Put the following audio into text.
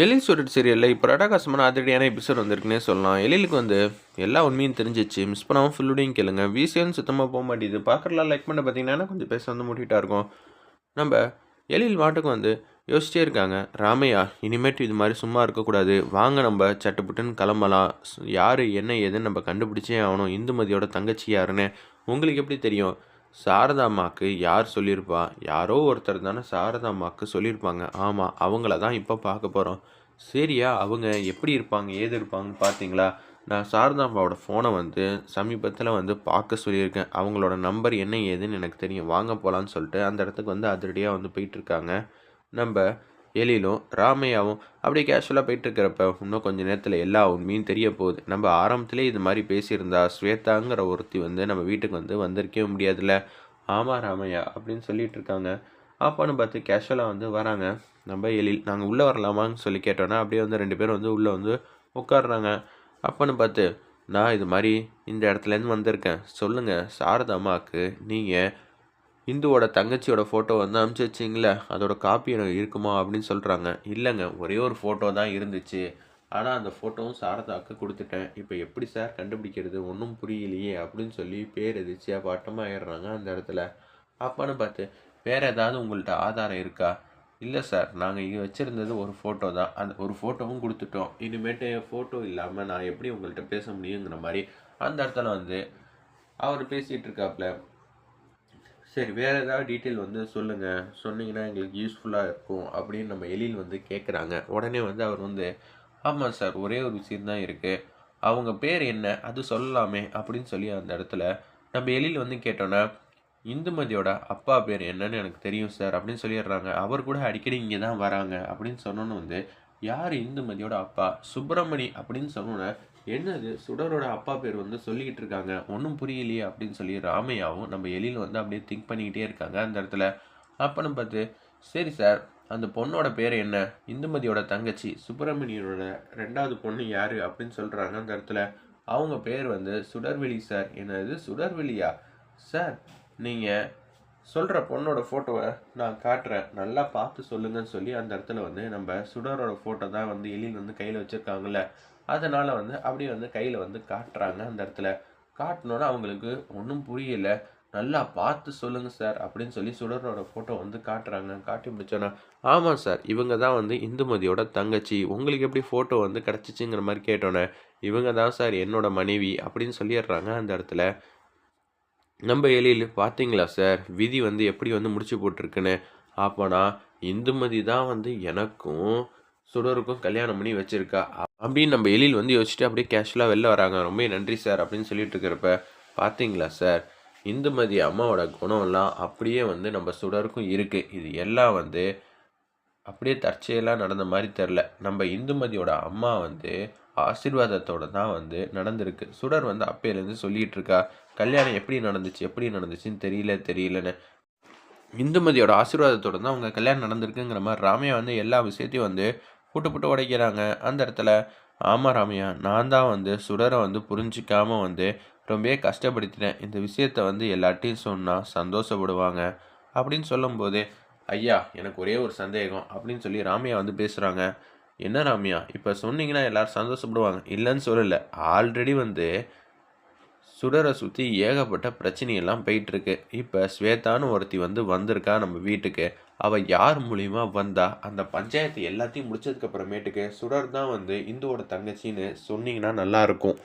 எழில் சுரட் சீரியலில் இப்போ ரடாகாசமான அதிரடியான எபிசோட் வந்திருக்குன்னே சொல்லலாம். எலிலுக்கு வந்து எல்லா உண்மையும் தெரிஞ்சிச்சு. மிஸ் பண்ணாமல் ஃபுல்லுடையும் கேளுங்க. விசிஎன் சுத்தமாக போக மாட்டேது பார்க்குறலாம் லைக் பண்ண பார்த்தீங்கன்னா கொஞ்சம் பேச வந்து மூட்டிகிட்டா இருக்கும். நம்ம எலில் மாட்டுக்கு வந்து யோசிச்சே இருக்காங்க. ராமையா இனிமேட்டு இது மாதிரி சும்மா இருக்கக்கூடாது. வாங்க நம்ம சட்டுப்புட்டுன்னு கிளம்பலாம். யார் என்ன ஏதுன்னு நம்ம கண்டுபிடிச்சே ஆகணும். இந்துமதியோட தங்கச்சி யாருன்னு உங்களுக்கு எப்படி தெரியும்? சாரதாம்மாவுக்கு யார் சொல்லியிருப்பா? யாரோ ஒருத்தர் தானே சாரதாம்மாவுக்கு சொல்லியிருப்பாங்க. ஆமாம் அவங்கள தான் இப்போ பார்க்க போகிறோம் சரியா அவங்க எப்படி இருப்பாங்க ஏது இருப்பாங்கன்னு பார்த்தீங்களா? நான் சாரதாம்மாவோட ஃபோனை வந்து சமீபத்தில் வந்து பார்க்க சொல்லியிருக்கேன். அவங்களோட நம்பர் என்ன ஏதுன்னு எனக்கு தெரியும். வாங்க போகலான்னு சொல்லிட்டு அந்த இடத்துக்கு வந்து அதிரடியாக வந்து போயிட்டுருக்காங்க நம்ம எழிலும் ராமையாவும் அப்படியே கேஷுவலாக போயிட்டுருக்கிறப்ப இன்னும் கொஞ்சம் நேரத்தில் எல்லா உண்மையும் தெரிய போகுது. நம்ம ஆரம்பத்திலே இது மாதிரி பேசியிருந்தா ஸ்வேதாங்கிற ஒருத்தி வந்து நம்ம வீட்டுக்கு வந்து வந்திருக்கவே முடியாதுல்ல? ஆமாம் ராமையா அப்படின்னு சொல்லிட்டு இருக்காங்க. அப்பான்னு பார்த்து கேஷுவலாக வந்து வராங்க. நம்ம எழில் நாங்கள் உள்ளே வரலாமான்னு சொல்லி கேட்டோன்னா அப்படியே வந்து ரெண்டு பேரும் வந்து உள்ளே வந்து உட்காடுறாங்க அப்போன்னு பார்த்து நான் இது மாதிரி இந்த இடத்துலேருந்து வந்திருக்கேன். சொல்லுங்கள் சாரதா அம்மாவுக்கு நீங்கள் இந்துவோட தங்கச்சியோட ஃபோட்டோ வந்து அனுப்பிச்சி வச்சிங்களே அதோட காப்பி எனக்கு இருக்குமா அப்படின்னு சொல்கிறாங்க இல்லைங்க ஒரே ஒரு ஃபோட்டோ தான் இருந்துச்சு. ஆனால் அந்த ஃபோட்டோவும் சாரதாவுக்கு கொடுத்துட்டேன். இப்போ எப்படி சார் கண்டுபிடிக்கிறது? ஒன்றும் புரியலையே அப்படின்னு சொல்லி பேர் எதிர்ச்சியாக பாட்டமாக ஆயிடுறாங்க அந்த இடத்துல. அப்பான்னு பார்த்து வேறு ஏதாவது உங்கள்கிட்ட ஆதாரம் இருக்கா? இல்லை சார் நாங்கள் இங்கே வச்சுருந்தது ஒரு ஃபோட்டோ தான். அந்த ஒரு ஃபோட்டோவும் கொடுத்துட்டோம். இனிமேட்டு ஃபோட்டோ இல்லாமல் நான் எப்படி உங்கள்கிட்ட பேச முடியுங்கிற மாதிரி அந்த இடத்துல வந்து அவர் பேசிகிட்டு இருக்காப்புல சரி வேறு ஏதாவது டீட்டெயில் வந்து சொல்லுங்கள் சொன்னீங்கன்னா எங்களுக்கு யூஸ்ஃபுல்லாக இருக்கும் அப்படின்னு நம்ம எழில் வந்து கேட்குறாங்க உடனே வந்து அவர் வந்து ஆமாம் சார் ஒரே ஒரு விஷயந்தான் இருக்குது அவங்க பேர் என்ன? அது சொல்லலாமே அப்படின்னு சொல்லி அந்த இடத்துல நம்ம எழில் வந்து கேட்டோன்னா இந்துமதியோட அப்பா பேர் என்னன்னு எனக்கு தெரியும் சார் அப்படின்னு சொல்லிடுறாங்க. அவர் கூட அடிக்கடி இங்கே தான் வராங்க அப்படின்னு சொன்னோன்னு வந்து யார் இந்துமதியோட அப்பா? சுப்பிரமணி அப்படின்னு சொன்னோன்னே என்னது? சுடரோட அப்பா பேர் வந்து சொல்லிக்கிட்டு இருக்காங்க. ஒன்றும் புரியலையே அப்படின்னு சொல்லி ராமையாவும் நம்ம எழில் வந்து அப்படியே திங்க் பண்ணிக்கிட்டே இருக்காங்க அந்த இடத்துல. அப்பன்னு பார்த்து சரி சார் அந்த பொண்ணோட பேர் என்ன? இந்துமதியோட தங்கச்சி சுப்பிரமணியனோட ரெண்டாவது பொண்ணு யார்? அப்படின்னு சொல்கிறாங்க அந்த இடத்துல. அவங்க பேர் வந்து சுடர்வெளி சார். என்னது? சுடர்வெளியா சார் நீங்கள் சொல்கிற பொண்ணோட ஃபோட்டோவை நான் காட்டுறேன். நல்லா பார்த்து சொல்லுங்கன்னு சொல்லி அந்த இடத்துல வந்து நம்ம சுடரோட ஃபோட்டோ தான் வந்து எழில் வந்து கையில் வச்சுருக்காங்கல்ல. அதனால் வந்து அப்படியே வந்து கையில் வந்து காட்டுறாங்க அந்த இடத்துல. காட்டினோன்னா அவங்களுக்கு ஒன்றும் புரியலை. நல்லா பார்த்து சொல்லுங்கள் சார் அப்படின்னு சொல்லி சுடரோட ஃபோட்டோ வந்து காட்டுறாங்க. காட்டி முடிச்சோன்னா ஆமாம் சார் இவங்க தான் வந்து இந்துமதியோட தங்கச்சி. உங்களுக்கு எப்படி ஃபோட்டோ வந்து கிடச்சிச்சிங்கிற மாதிரி கேட்டோன்னே இவங்க தான் சார் என்னோட மனைவி அப்படின்னு சொல்லிடுறாங்க அந்த இடத்துல. நம்ம எழில் பார்த்தீங்களா சார்? விதி வந்து எப்படி வந்து முடிச்சு போட்டிருக்குன்னு? அப்போனா இந்துமதி தான் வந்து எனக்கும் சுடருக்கும் கல்யாணம் பண்ணி வச்சுருக்கா. அப்படின்னு நம்ம எழில் வந்து யோசிச்சுட்டு அப்படியே கேஷுவலாக வெளில வராங்க. ரொம்ப நன்றி சார் அப்படின்னு சொல்லிட்டு இருக்கிறப்ப பார்த்தீங்களா சார்? இந்துமதி அம்மாவோட குணம்லாம் அப்படியே வந்து நம்ம சுடருக்கும் இருக்குது இது எல்லாம் வந்து அப்படியே தற்செயலாக நடந்த மாதிரி தெரில நம்ம இந்துமதியோட அம்மா வந்து ஆசீர்வாதத்தோடு தான் வந்து நடந்திருக்கு. சுடர் வந்து அப்பையிலேருந்து சொல்லிகிட்டு இருக்கா கல்யாணம் எப்படி நடந்துச்சு எப்படி நடந்துச்சுன்னு தெரியல தெரியலன்னு. இந்துமதியோட ஆசீர்வாதத்தோடு தான் அவங்க கல்யாணம் நடந்திருக்குங்கிற மாதிரி ராமையா வந்து எல்லா விஷயத்தையும் வந்து புட்டு புட்டு உடைக்கிறாங்க. அந்த இடத்துல ஆமாம் ராமையா நான் தான் வந்து சுடரை வந்து புரிஞ்சிக்காமல் வந்து ரொம்பவே கஷ்டப்படுத்தினேன். இந்த விஷயத்த வந்து எல்லாட்டையும் சொன்னால் சந்தோஷப்படுவாங்க. அப்படின்னு சொல்லும்போது ஐயா எனக்கு ஒரே ஒரு சந்தேகம். அப்படின்னு சொல்லி ராமையா வந்து பேசுகிறாங்க என்ன ராமையா? இப்போ சொன்னீங்கன்னா எல்லோரும் சந்தோஷப்படுவாங்க. இல்லைன்னு சொல்லலை. ஆல்ரெடி வந்து சுடரை சுற்றி ஏகப்பட்ட பிரச்சனையெல்லாம் போயிட்டுருக்கு. இப்போ ஸ்வேதான்னு ஒருத்தி வந்து வந்திருக்கா நம்ம வீட்டுக்கு. அவள் யார் மூலியமாக வந்தா? அந்த பஞ்சாயத்து எல்லாத்தையும் முடிச்சதுக்கப்புறமேட்டுக்கு சுடர் தான் வந்து இந்துவோட தங்கச்சின்னு சொன்னீங்கன்னா நல்லாயிருக்கும்